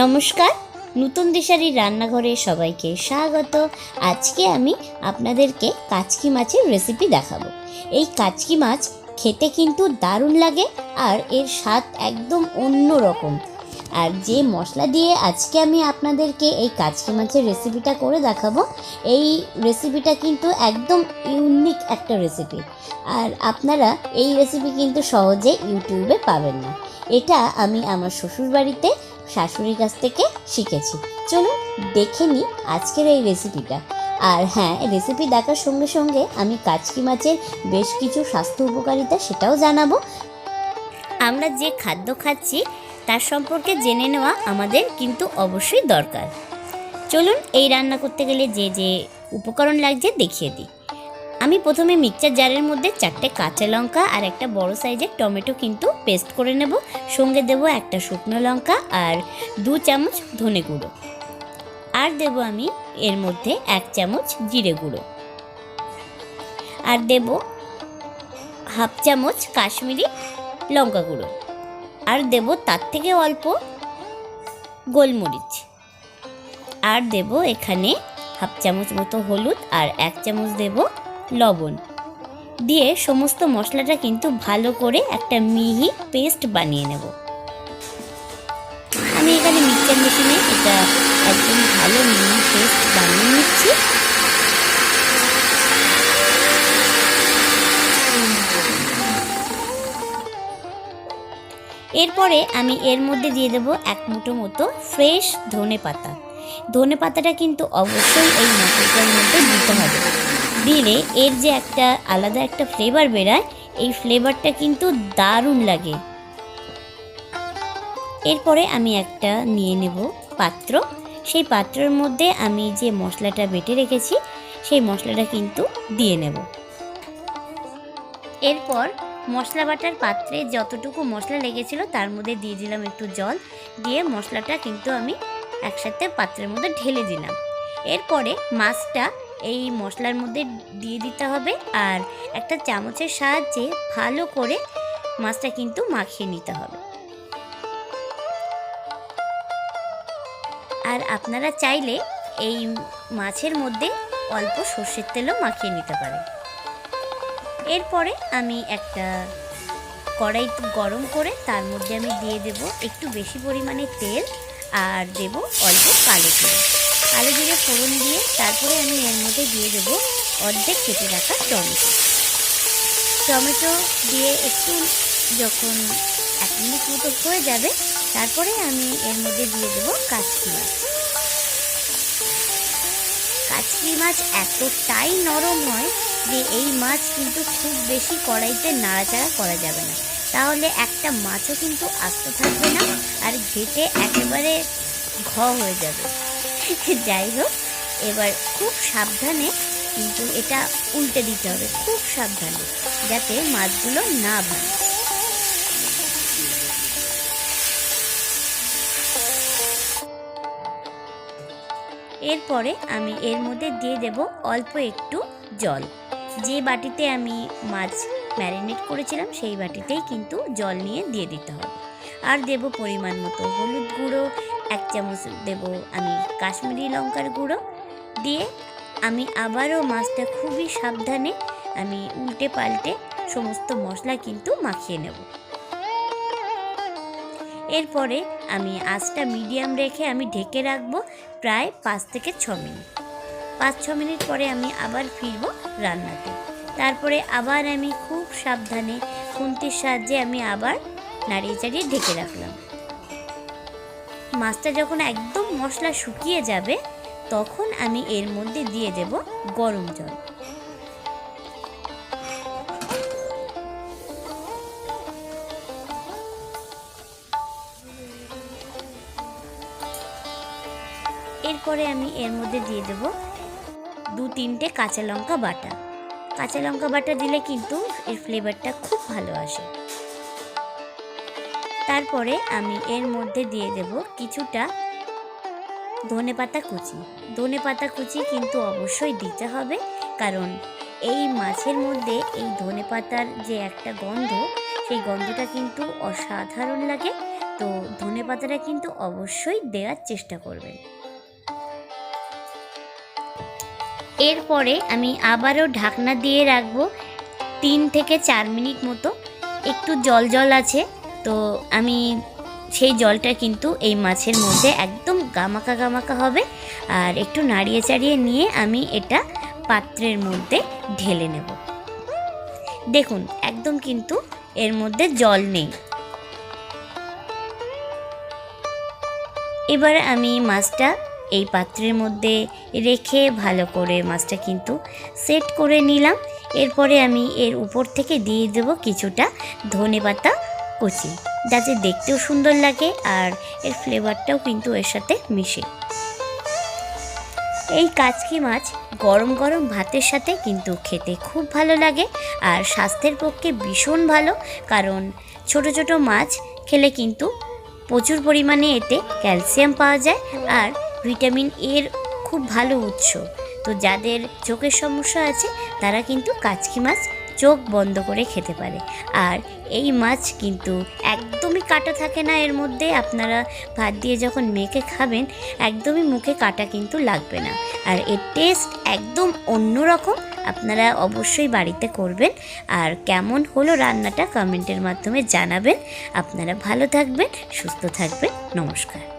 নমস্কার। নতুন দিশারি রান্নাঘরে সবাইকে স্বাগত। আজকে আমি আপনাদেরকে কাচকি মাছের রেসিপি দেখাবো। এই কাচকি মাছ খেতে কিন্তু দারুণ লাগে আর এর স্বাদ একদম অন্য রকম। আর যে মশলা দিয়ে আজকে আমি আপনাদেরকে এই কাচকি মাছের রেসিপিটা করে দেখাবো, এই রেসিপিটা কিন্তু একদম ইউনিক একটা রেসিপি আর আপনারা এই রেসিপি কিন্তু সহজে ইউটিউবে পাবেন না। এটা আমি আমার শ্বশুর বাড়িতে শাশুড়ির কাছ থেকে শিখেছি। চলুন দেখে নিই আজকের এই রেসিপিটা আর হ্যাঁ রেসিপি দেখার সঙ্গে সঙ্গে আমি কাচকি মাছের বেশ কিছু স্বাস্থ্য উপকারিতা সেটাও জানাব। আমরা যে খাদ্য খাচ্ছি, তার সম্পর্কে জেনে নেওয়া আমাদের কিন্তু অবশ্যই দরকার। চলুন এই রান্না করতে গেলে যে যে উপকরণ লাগছে দেখিয়ে দিই। আমি প্রথমে মিক্সচার জারের মধ্যে চারটে কাঁচা লঙ্কা আর একটা বড় সাইজের টমেটো কিন্তু পেস্ট করে নেব। সঙ্গে দেব একটা শুকনো লঙ্কা আর দু চামচ ধনে গুঁড়ো। আর দেব আমি এর মধ্যে এক চামচ জিরে গুঁড়ো। আর দেব হাফ চামচ কাশ্মীরি লঙ্কা গুঁড়ো। আর দেব তার থেকে অল্প গোলমরিচ। আর দেব এখানে হাফ চামচ মতো হলুদ আর এক চামচ দেব লবণ। দিয়ে সমস্ত মশলাটা কিন্তু ভালো করে একটা মিহি পেস্ট বানিয়ে নেব। আমি এখানে মিক্সার মেশিনে এটা একদম ভালো মিহি পেস্ট বানিয়ে নিচ্ছি। এরপরে আমি এর মধ্যে দিয়ে দেবো এক মুঠো মতো ফ্রেশ ধনে পাতা ধনে পাতাটা কিন্তু অবশ্যই এই মশলাটার মধ্যে দিতে হবে। দিলে এর যে একটা আলাদা একটা ফ্লেভার বেরায়, এই ফ্লেভারটা কিন্তু দারুণ লাগে। এরপরে আমি একটা নিয়ে নেব পাত্র। সেই পাত্রের মধ্যে আমি যে মশলাটা বেটে রেখেছি, সেই মশলাটা কিন্তু দিয়ে নেব। এরপর মশলা বাটার পাত্রে যতটুকু মশলা লেগেছিল, তার মধ্যে দিয়ে দিলাম একটু জল। দিয়ে মশলাটা কিন্তু আমি একসাথে পাত্রের মধ্যে ঢেলে দিলাম। এরপরে মাছটা এই মশলার মধ্যে দিয়ে দিতে হবে আর একটা চামচের সাহায্যে ভালো করে মাছটা কিন্তু মাখিয়ে নিতে হবে। আর আপনারা চাইলে এই মাছের মধ্যে অল্প সর্ষের তেলও মাখিয়ে নিতে পারেন। এরপরে আমি একটা কড়াই গরম করে তার মধ্যে আমি দিয়ে দেব একটু বেশি পরিমাণে তেল আর দেব অল্প কালো জিরে। কালো জিরে ফোড়ন দিয়ে তারপরে আমি এর মধ্যে দিয়ে দেবো অর্ধেক কেটে রাখা টমেটো। টমেটো দিয়ে একটু যখন এক মিনিট মতো হয়ে যাবে, তারপরে আমি এর মধ্যে দিয়ে দেবো কাচকি মাছ। কাচকি মাছ এতটাই নরম হয় যে এই মাছ কিন্তু খুব বেশি কড়াইতে নাড়াচাড়া করা যাবে না। তাহলে একটা মাছও কিন্তু আস্ত থাকবে না আর ঘেটে একেবারে ঘ হয়ে যাবে। যাই হোক, এবার খুব সাবধানে কিন্তু এটা উল্টে দিতে হবে, খুব সাবধানে, যাতে মাছগুলো না ভাঙে এরপরে আমি এর মধ্যে দিয়ে দেব অল্প একটু জল। যে বাটিতে আমি মাছ ম্যারিনেট করেছিলাম, সেই বাটিতেই কিন্তু জল নিয়ে দিয়ে দিতে হবে। আর দেব পরিমাণ মতো হলুদ গুঁড়ো এক চামচ দেব আমি কাশ্মীরি লঙ্কার গুঁড়ো। দিয়ে আমি আবারও মাছটা খুবই সাবধানে আমি উল্টে পাল্টে সমস্ত মশলা কিন্তু মাখিয়ে নেব। এরপরে আমি আঁচটা মিডিয়াম রেখে আমি ঢেকে রাখব প্রায় পাঁচ থেকে ছ মিনিট। পাঁচ ছ মিনিট পরে আমি আবার ফিরব রান্নাতে। তারপরে আবার আমি খুব সাবধানে খুন্তির সাহায্যে আমি আবার নাড়িয়ে চাড়িয়ে ঢেকে রাখলাম। মাছটা যখন একদম মশলা শুকিয়ে যাবে, তখন আমি এর মধ্যে দিয়ে দেব গরম জল। এরপরে আমি এর মধ্যে দিয়ে দেব দু তিনটে কাঁচা লঙ্কা বাটা। কাঁচা লঙ্কা বাটা দিলে কিন্তু এর ফ্লেভারটা খুব ভালো আসে। তারপরে আমি এর মধ্যে দিয়ে দেব কিছুটা ধনে পাতা কুচি। ধনে পাতা কুচি কিন্তু অবশ্যই দিতে হবে, কারণ এই মাছের মধ্যে এই ধনে পাতার যে একটা গন্ধ, সেই গন্ধটা কিন্তু অসাধারণ লাগে। তো ধনে পাতাটা কিন্তু অবশ্যই দেওয়ার চেষ্টা করবেন। এরপরে আমি আবারও ঢাকনা দিয়ে রাখব তিন থেকে চার মিনিট মতো। একটু জল জল আছে তো আমি সেই জলটা কিন্তু এই মাছের মধ্যে একদম গামাকা গামাকা হবে। আর একটু নাড়িয়ে চাড়িয়ে নিয়ে আমি এটা পাত্রের মধ্যে ঢেলে নেব। দেখুন, একদম কিন্তু এর মধ্যে জল নেই। এবার আমি মাছটা এই পাত্রের মধ্যে রেখে ভালো করে মাছটা কিন্তু সেট করে নিলাম। এরপরে আমি এর উপর থেকে দিয়ে দেবো কিছুটা ধনে পাতা কুচি যাতে দেখতেও সুন্দর লাগে আর এর ফ্লেভারটাও কিন্তু এর সাথে মিশে। এই কাচকি মাছ গরম গরম ভাতের সাথে কিন্তু খেতে খুব ভালো লাগে আর স্বাস্থ্যের পক্ষে ভীষণ ভালো, কারণ ছোট ছোট মাছ খেলে কিন্তু প্রচুর পরিমাণে এতে ক্যালসিয়াম পাওয়া যায় আর ভিটামিন এর খুব ভালো উৎস। তো যাদের চোখের সমস্যা আছে তারা কিন্তু কাচকি মাছ চোখ বন্ধ করে খেতে পারে। আর এই মাছ কিন্তু একদমই কাটা থাকে না, এর মধ্যে আপনারা ভাত দিয়ে যখন মেখে খাবেন, একদমই মুখে কাটা কিন্তু লাগবে না। আর এর টেস্ট একদম অন্যরকম আপনারা অবশ্যই বাড়িতে করবেন। আর কেমন হলো রান্নাটা কমেন্টের মাধ্যমে জানাবেন। আপনারা ভালো থাকবেন, সুস্থ থাকবেন। নমস্কার।